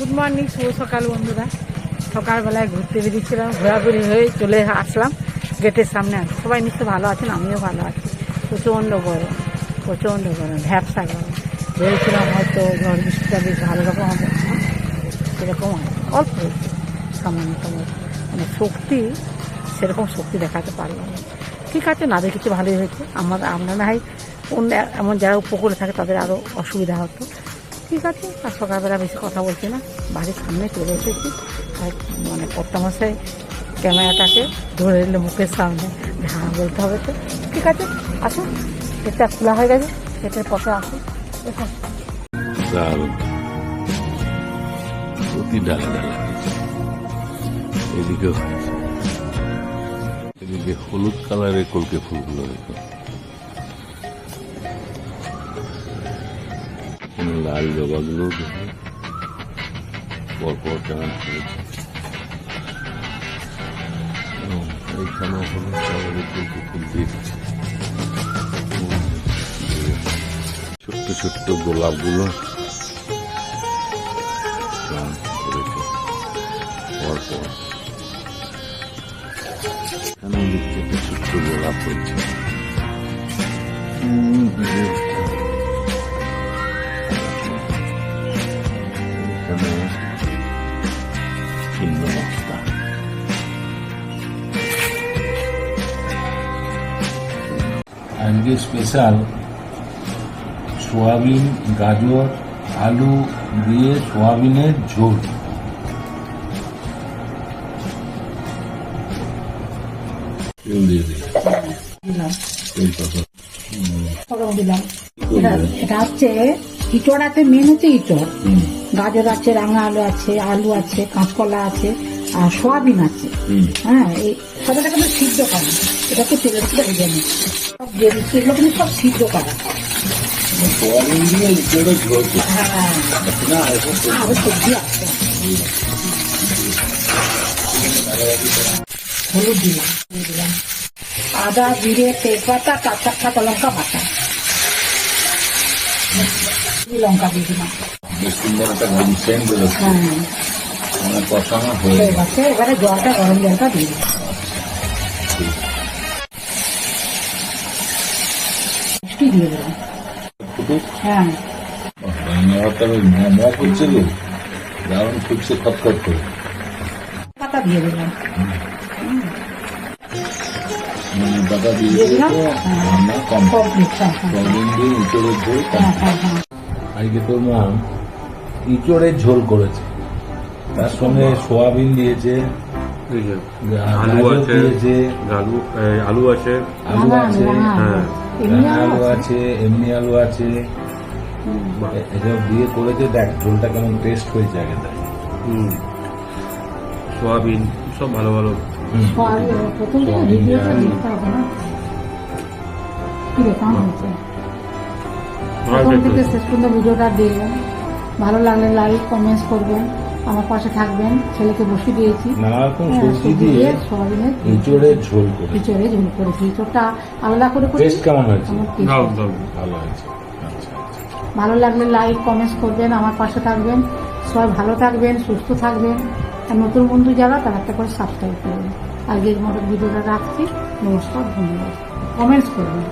Good morning শুভ সকাল বন্ধুরা। সকালবেলায় ঘুরতে বেরিয়েছিলাম, ঘোরাঘুরি হয়ে চলে আসলাম। গেটের সামনে সবাই নিশ্চয় ভালো আছেন? আমিও ভালো আছি। প্রচণ্ড গরম প্রচণ্ড গরম, ভ্যাবসা গরম। ভেবেছিলাম হয়তো ঝড় বৃষ্টিটা বেশ ভালো রকম হবে। সেরকম অল্প সামান্যতম। মানে শক্তি, সেরকম শক্তি দেখাতে পারলাম না। ঠিক আছে, না দেখেছি ভালোই হয়েছে। আমার, আমরা না হয় অন্য এমন যারা উপকূলে থাকে তাদের আরও অসুবিধা হতো। ঠিক আছে, আর সকালবেলা বেশি কথা বলছি না। বাড়ির সামনে চলে এসেছি। আর মানে কর্তামশাই ক্যামেরাটাকে ধরে নিলে মুখের সামনে। হ্যাঁ বলতে হবে তো। ঠিক আছে, আসুন। এটা খোলা হয়ে গেছে। এটার পথে আসুন। দেখুন। হয়েছে এদিকে হলুদ কালারের কলকে ফুলগুলো এখানে লাল জবাগুলো পরপর ফুল দিয়েছে ছোট্ট ছোট্ট গোলাপগুলো করেছে দেখছি ছোট্ট গোলাপ হয়েছে। আজকে স্পেশাল সোয়াবিন গাজর আলু দিয়ে সোয়াবিনের ঝোল। তেল দিয়ে দিলাম। এটা হচ্ছে ইঁচড়াতে মেন হচ্ছে ইঁচড় গাজর আছে রাঙা আলু আছে আলু আছে কাঁচকলা আছে। আর সয়াবিন আছে। হ্যাঁ এই সবটা কিন্তু সিদ্ধ করা। এটাকে তেলের উপরে ভেজে দিয়ে এগুলো কিন্তু সব সিদ্ধ করা। সোয়াবিন দিয়ে হ্যাঁ। আরও সবজি আছে। হলুদ দিলাম। আদা জিরে তেজপাতা কাঁচা কাঁচা লঙ্কা বাটা। লঙ্কা দিয়ে দিলাম। হ্যাঁ। কষানো হয়ে গেছে এবারে জলটা গরম জলটা দিয়ে মিষ্টি দিয়ে দিলাম রান্নাঘরটা বেশ ম ম করছে গো। দারুণ ফুটছে খটখট করে। পাতা দিয়ে দিলাম। পাতা দিয়ে দিয়ে দিলাম। রান্না কম কমপ্লিট সোয়াবিন দিয়ে ইঁচড়ের ঝোল কম আজকে তোর মা ইঁচড়ের ঝোল করেছে। তার সঙ্গে সোয়াবিন দিয়েছে আলু আলু আছে আলু আলু আছে। আলু আছে আলু, হ্যাঁ। আলু। এমনি আলু আলু আছে। এমনি আলু আছে। এসব দিয়ে করেছে দেখ ঝোলটা কেমন টেস্ট হয়েছে আগে হুম, সোয়াবিন সব ভালো ভালো। প্রথম থেকে শেষ পর্যন্ত ভিডিওটা ভালো লাগলে লাইক কমেন্টস করবেন। আমার পাশে থাকবেন ছেলেকে বসে দিয়েছি। নানা রকম হ্যাঁ, সবজি দিয়ে ঝোল করে ইঁচড়ে ঝোল করেছি। ইঁচড়টা আলাদা করে টেস্ট কেমন হয়েছে? ভালো হয়েছে। আচ্ছা আচ্ছা ভালো লাগলে লাইক কমেন্টস করবেন আমার পাশে থাকবেন। সবাই ভালো থাকবেন সুস্থ থাকবেন। আর নতুন বন্ধু যারা তারা একটা করে সাবস্ক্রাইব করবেন। আজকের মতো ভিডিওটা রাখছি। নমস্কার ধন্যবাদ। কমেন্টস করবেন।